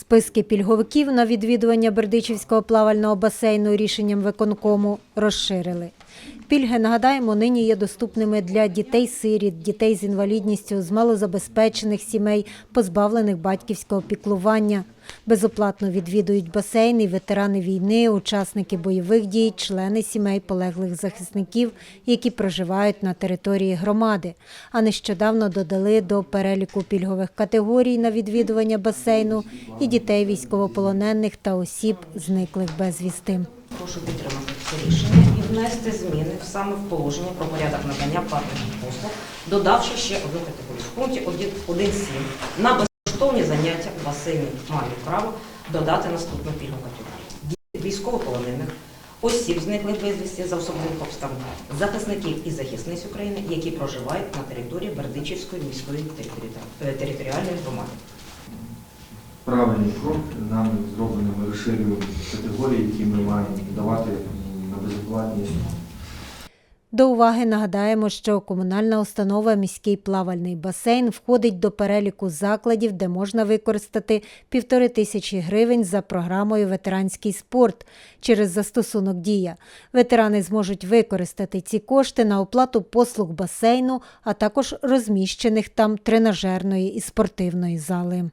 Списки пільговиків на відвідування Бердичівського плавального басейну рішенням виконкому розширили. Пільги, нагадаємо, нині є доступними для дітей-сиріт, дітей з інвалідністю, з малозабезпечених сімей, позбавлених батьківського піклування. Безоплатно відвідують басейни ветерани війни, учасники бойових дій, члени сімей полеглих захисників, які проживають на території громади. А нещодавно додали до переліку пільгових категорій на відвідування басейну і дітей військовополонених та осіб, зниклих безвісти. Прошу підтримати це рішення і внести зміни в- саме в положення про порядок надання платних послуг, додавши ще одну категорію. В пункті 1.7 на безкоштовні заняття в басейні мають право додати наступну пільгову категорію. Військовополонених, осіб зниклих безвісті за особливих обставин, захисників і захисниць України, які проживають на території Бердичівської міської е, територіальної громади. правильний крок. Нами зроблено, ми розширюємо категорії, які ми маємо давати на безоплатні основі. До уваги нагадаємо, що комунальна установа міський плавальний басейн входить до переліку закладів, де можна використати півтори тисячі гривень за програмою Ветеранський спорт через застосунок Дія. Ветерани зможуть використати ці кошти на оплату послуг басейну, а також розміщених там тренажерної і спортивної зали.